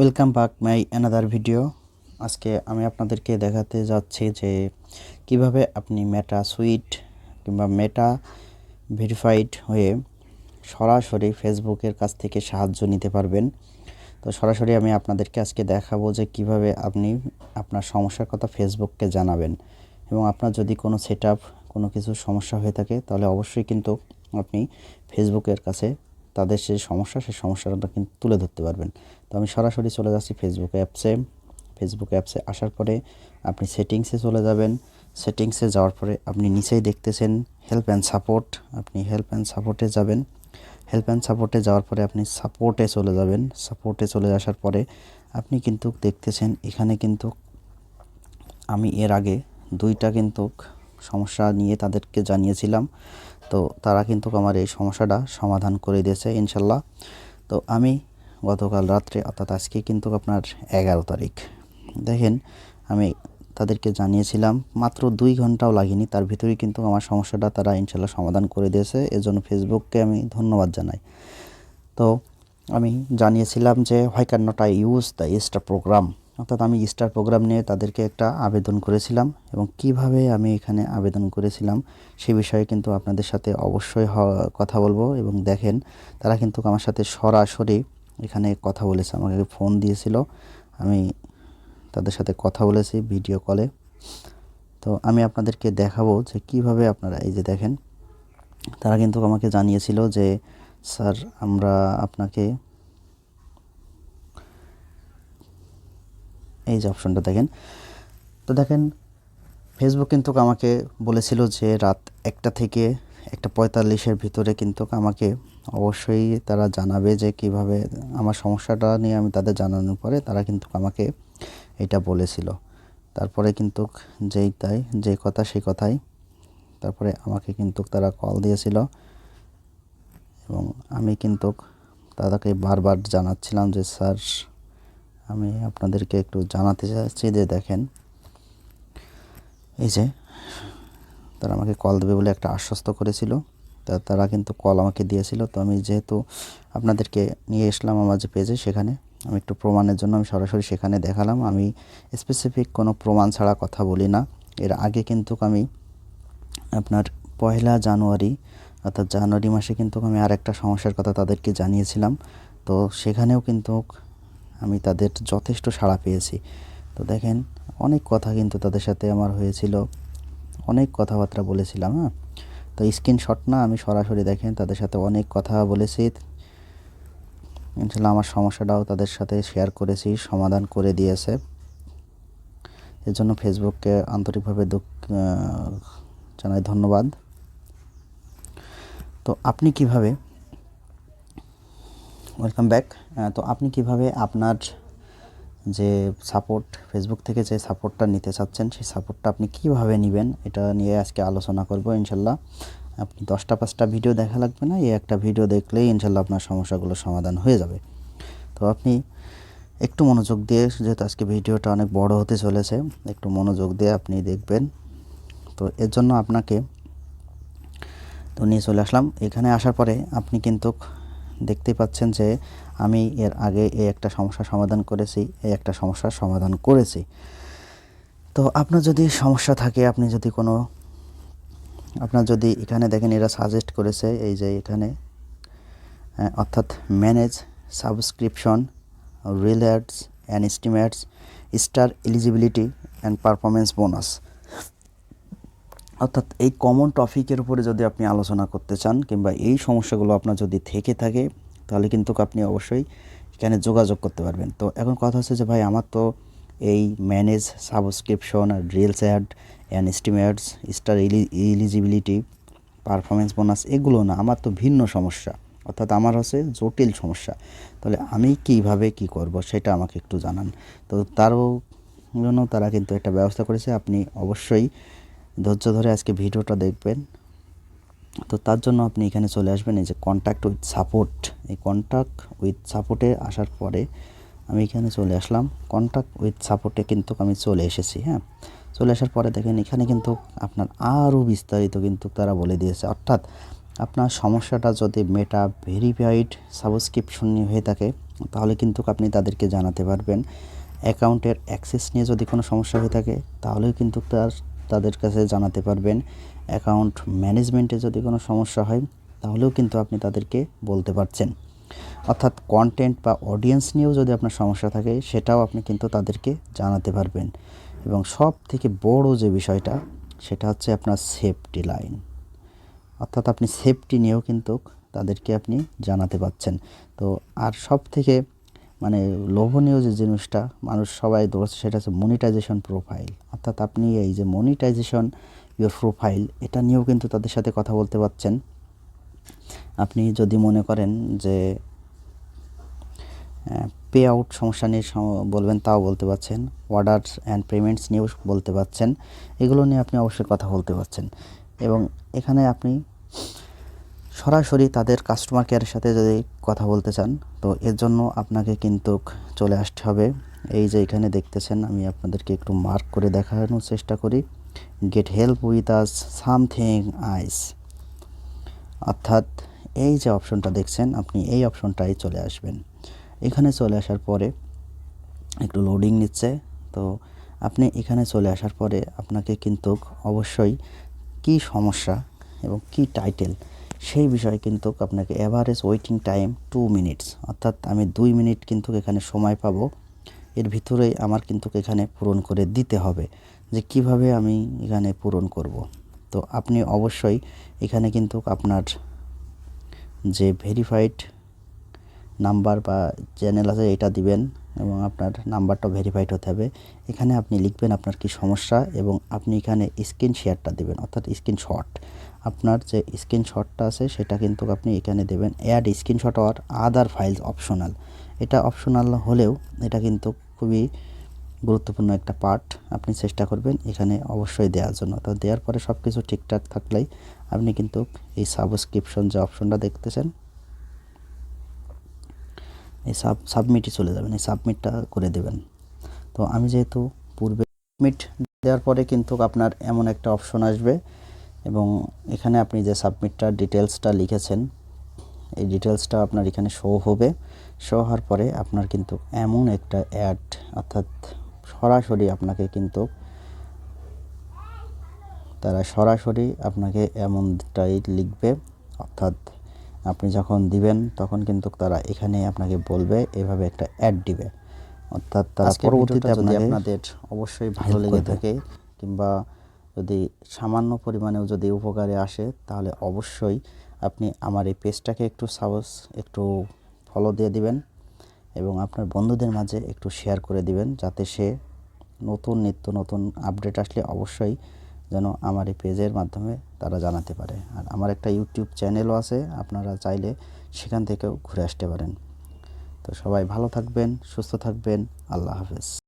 Welcome back my another video আজকে আমি আপনাদেরকে দেখাতে যাচ্ছি যে কীভাবে আপনি মেটা সুইট কিংবা মেটা ভেরিফাইড হয়ে সরাসরি ফেসবুকের কাছ থেকে সাহায্য নিতে পারবেন। তো সরাসরি আমি আপনাদেরকে আজকে দেখাবো যে কীভাবে আপনি আপনার সমস্যার কথা ফেসবুককে জানাবেন এবং আপনার যদি কোনো সেট কোনো কিছু সমস্যা হয়ে থাকে, তাহলে অবশ্যই কিন্তু আপনি ফেসবুকের কাছে তাদের যে সমস্যা, সেই সমস্যাটা কিন্তু তুলে ধরতে পারবেন। তো আমি সরাসরি চলে যাচ্ছি ফেসবুক অ্যাপসে ফেসবুক অ্যাপসে আসার পরে আপনি সেটিংসে চলে যাবেন। সেটিংসে যাওয়ার পরে আপনি নিচেই দেখতেছেন হেল্প অ্যান্ড সাপোর্ট আপনি হেল্প অ্যান্ড সাপোর্টে যাবেন। হেল্প অ্যান্ড সাপোর্টে যাওয়ার পরে আপনি সাপোর্টে চলে যাবেন। সাপোর্টে চলে আসার পরে আপনি কিন্তু দেখতেছেন এখানে কিন্তু আমি এর আগে দুইটা কিন্তু সমস্যা নিয়ে তাদেরকে জানিয়েছিলাম। তো তারা কিন্তু আমার এই সমস্যাটা সমাধান করে দিয়েছে, ইনশাল্লাহ। তো আমি গতকাল রাত্রে, অর্থাৎ আজকে কিন্তু আপনার এগারো তারিখ। দেখেন, আমি তাদেরকে জানিয়েছিলাম, মাত্র দুই ঘন্টাও লাগেনি, তার ভিতরেই কিন্তু আমার সমস্যাটা তারা ইনশাল্লাহ সমাধান করে দিয়েছে। এজন্য ফেসবুককে আমি ধন্যবাদ জানাই। তো আমি জানিয়েছিলাম যে why can not I use the star program অর্থাৎ আমি স্টার প্রোগ্রাম নিয়ে তাদেরকে একটা আবেদন করেছিলাম এবং কীভাবে আমি এখানে আবেদন করেছিলাম সে বিষয়ে কিন্তু আপনাদের সাথে অবশ্যই কথা বলব এবং দেখেন, তারা কিন্তু আমার সাথে সরাসরি এখানে কথা বলেছে, আমাকে ফোন দিয়েছিল। আমি তাদের সাথে কথা বলেছি ভিডিও কলে তো আমি আপনাদেরকে দেখাবো যে কীভাবে আপনারা, এই যে দেখেন, তারা কিন্তু আমাকে জানিয়েছিল যে, স্যার, আমরা আপনাকে এই যে অপশনটা দেখেন। তো দেখেন ফেসবুক কিন্তু আমাকে বলেছিল যে রাত একটা থেকে একটা পঁয়তাল্লিশের ভিতরে কিন্তু আমাকে অবশ্যই তারা জানাবে যে কীভাবে আমার সমস্যাটা নিয়ে আমি তাদের জানানোর পরে তারা কিন্তু আমাকে এটা বলেছিল। তারপরে কিন্তু যেই তাই, যে কথা সেই কথাই, তারপরে আমাকে কিন্তু তারা কল দিয়েছিল এবং আমি কিন্তু তাদেরকে বারবার জানাচ্ছিলাম যে, স্যার আমি আপনাদেরকে একটু জানাতে চাচ্ছি যে দেখেন, এই যে তারা আমাকে কল দেবে বলে একটা আশ্বস্ত করেছিল। তা তারা কিন্তু কল আমাকে দিয়েছিল। তো আমি যেহেতু আপনাদেরকে নিয়ে এসলাম আমার যে পেজে সেখানে, আমি একটু প্রমাণের জন্য আমি সরাসরি সেখানে দেখালাম। আমি স্পেসিফিক কোনো প্রমাণ ছাড়া কথা বলি না। এর আগে কিন্তু আমি আপনার পয়লা জানুয়ারি, অর্থাৎ জানুয়ারি মাসে কিন্তু আমি আর একটা সমস্যার কথা তাদেরকে জানিয়েছিলাম। তো সেখানেও কিন্তু আমি তাদের যথেষ্ট সাড়া পেয়েছি। তো দেখেন, অনেক কথা কিন্তু তাদের সাথে আমার হয়েছিল। অনেক কথাবার্তা বলেছিলাম হ্যাঁ? তো স্ক্রিনশট না, আমি সরাসরি দেখেন তাদের সাথে অনেক কথা বলেছি। ইনশাল্লাহ আমার সমস্যাটাও তাদের সাথে শেয়ার করেছি, সমাধান করে দিয়েছে। এর জন্য ফেসবুককে আন্তরিকভাবে দুঃখ জানাই ধন্যবাদ। তো আপনি কীভাবে ওয়েলকাম ব্যাক তো আপনি কীভাবে আপনার যে সাপোর্ট ফেসবুক থেকে যে সাপোর্টটা নিতে চাচ্ছেন, সেই সাপোর্টটা আপনি কীভাবে নেবেন? এটা নিয়ে আজকে আলোচনা করব ইনশাল্লাহ। আপনি দশটা পাঁচটা ভিডিও দেখা লাগবে না, এই একটা ভিডিও দেখলেই ইনশাল্লাহ আপনার সমস্যাগুলো সমাধান হয়ে যাবে। তো আপনি একটু মনোযোগ দিয়ে, যেহেতু আজকে ভিডিওটা অনেক বড় হতে চলেছে, একটু মনোযোগ দিয়ে আপনি দেখবেন। তো এর জন্য আপনাকে তো নিয়ে চলে আসলাম। এখানে আসার পরে আপনি কিন্তু দেখতেই পাচ্ছেন যে আমি এর আগে এই একটা সমস্যার সমাধান করেছি, এই একটা সমস্যার সমাধান করেছি। তো আপনার যদি সমস্যা থাকে, আপনি যদি কোনো, আপনার যদি এখানে দেখেন এরা সাজেস্ট করেছে, এই যে এখানে অর্থাৎ manage subscription reel ads and estimates star eligibility and performance bonus অর্থাৎ এই কমন টপিকের উপরে যদি আপনি আলোচনা করতে চান কিংবা এই সমস্যাগুলো আপনার যদি থেকে থাকে, তাহলে কিন্তু আপনি অবশ্যই এখানে যোগাযোগ করতে পারবেন। তো এখন কথা হচ্ছে যে ভাই, আমার তো এই manage subscription R reels ad and estimates star eligibility performance bonus এগুলো না, আমার তো ভিন্ন সমস্যা। অর্থাৎ আমার হচ্ছে জটিল সমস্যা। তাহলে আমি কীভাবে কি করব সেটা আমাকে একটু জানান। তো তারও জন্য তারা কিন্তু একটা ব্যবস্থা করেছে, আপনি অবশ্যই ধৈর্য ধরে আজকে ভিডিওটা দেখবেন। তো তার জন্য আপনি এখানে চলে আসবেন, এই যে কন্ট্যাক্ট উইথ সাপোর্ট এই কন্ট্যাক্ট উইথ সাপোর্টে আসার পরে আমি এখানে চলে আসলাম। কন্ট্যাক্ট উইথ সাপোর্টে কিন্তু আমি চলে এসেছি হ্যাঁ? চলে আসার পরে দেখেন এখানে কিন্তু আপনার আরও বিস্তারিত কিন্তু তারা বলে দিয়েছে। অর্থাৎ আপনার সমস্যাটা যদি মেটা ভেরিফাইড সাবস্ক্রিপশন নিয়ে হয়ে থাকে, তাহলে কিন্তু আপনি তাদেরকে জানাতে পারবেন। অ্যাকাউন্টের অ্যাক্সেস নিয়ে যদি কোনো সমস্যা হয়ে থাকে, তাহলেও কিন্তু তার তাদের কাছে জানাতে পারবেন। অ্যাকাউন্ট ম্যানেজমেন্টে যদি কোনো সমস্যা হয়, তাহলেও কিন্তু আপনি তাদেরকে বলতে পারছেন। অর্থাৎ কন্টেন্ট বা অডিয়েন্স নিয়েও যদি আপনার সমস্যা থাকে, সেটাও আপনি কিন্তু তাদেরকে জানাতে পারবেন। এবং সব থেকে বড় যে বিষয়টা, সেটা হচ্ছে আপনার সেফটি লাইন অর্থাৎ আপনি সেফটি নিয়েও কিন্তু তাদেরকে আপনি জানাতে পাচ্ছেন তো আর সব থেকে মানে লোভনীয় যে জিনিসটা, মানুষ সবাই দৌড়াচ্ছে সেটা হচ্ছে মনিটাইজেশন প্রোফাইল অর্থাৎ আপনি এই যে মনিটাইজেশন ইউর প্রোফাইল এটা নিয়েও কিন্তু তাদের সাথে কথা বলতে পারছেন। আপনি যদি মনে করেন যে পে আউট সমস্যা নিয়ে বলবেন তাও বলতে পারছেন। অর্ডার অ্যান্ড পেমেন্টস নিয়েও বলতে পারছেন। এগুলো নিয়ে আপনি অবশ্যই কথা বলতে পারছেন। এবং এখানে আপনি সরাসরি তাদের কাস্টমার কেয়ারের সাথে যদি কথা বলতে চান, তো এর জন্য আপনাকে কিন্তু চলে আসতে হবে। এই যে এখানে দেখতেছেন, আমি আপনাদেরকে একটু মার্ক করে দেখানোর চেষ্টা করি। Get help with us something else অর্থাৎ এই যে অপশনটা দেখছেন, আপনি এই অপশনটাই চলে আসবেন। এখানে চলে আসার পরে একটু লোডিং নিচ্ছে। তো আপনি এখানে চলে আসার পরে আপনাকে কিন্তু অবশ্যই কি সমস্যা এবং কি টাইটেল সেই বিষয়ে কিন্তু আপনাকে average waiting time two minutes অর্থাৎ আমি দুই মিনিট কিন্তু এখানে সময় পাবো। এর ভিতরেই আমার কিন্তু এখানে পূরণ করে দিতে হবে যে কীভাবে আমি এখানে পূরণ করব। তো আপনি অবশ্যই এখানে কিন্তু আপনার যে ভেরিফাইড নাম্বার বা চ্যানেল আছে, এটা দিবেন এবং আপনার নাম্বারটা ভেরিফাইড হতে হবে। এখানে আপনি লিখবেন আপনার কি সমস্যা এবং আপনি এখানে স্ক্রিন শেয়ারটা দেবেন, অর্থাৎ স্ক্রিনশট আপনার যে স্ক্রিনশটটা আছে, সেটা কিন্তু আপনি এখানে দেবেন। অ্যাড স্ক্রিনশট আর আদার ফাইলস অপশনাল এটা অপশনাল হলেও এটা কিন্তু খুবই গুরুত্বপূর্ণ একটা পার্ট আপনি চেষ্টা করবেন এখানে অবশ্যই দেওয়ার জন্য। তো দেওয়ার পরে সব কিছু ঠিকঠাক থাকলেই আপনি কিন্তু এই সাবস্ক্রিপশন যে অপশনটা দেখতেছেন এই সাব সাবমিটে চলে যাবেন, এই সাবমিটটা করে দেবেন। তো আমি যেহেতু পূর্বে সাবমিট দেওয়ার পরে কিন্তু আপনার এমন একটা অপশন আসবে এবং এখানে আপনি যে সাবমিটটা ডিটেলসটা লিখেছেন, এই ডিটেলসটা আপনার এখানে শো হবে। শো হওয়ার পরে আপনার কিন্তু এমন একটা অ্যাড অর্থাৎ সরাসরি আপনাকে কিন্তু তারা সরাসরি আপনাকে এমনটাই লিখবে, অর্থাৎ আপনি যখন দিবেন তখন কিন্তু তারা এখানে আপনাকে বলবে এভাবে একটা অ্যাড দিবে। অর্থাৎ তারা পরবর্তীতে যদি আপনাদের অবশ্যই ভালো লেগে থাকে কিংবা যদি সামান্য পরিমাণেও যদি উপকারে আসে তাহলে অবশ্যই আপনি আমার এই পেজটাকে একটু সাবস একটু ফলো দিয়ে দিবেন এবং আপনার বন্ধুদের মাঝে একটু শেয়ার করে দিবেন যাতে সে নতুন নিত্য নতুন আপডেট আসলে অবশ্যই যেন আমার এই পেজের মাধ্যমে তারা জানাতে পারে। আর আমার একটা ইউটিউব চ্যানেলও আছে, আপনারা চাইলে সেখান থেকেও ঘুরে আসতে পারেন। তো সবাই ভালো থাকবেন, সুস্থ থাকবেন, আল্লাহ হাফেজ।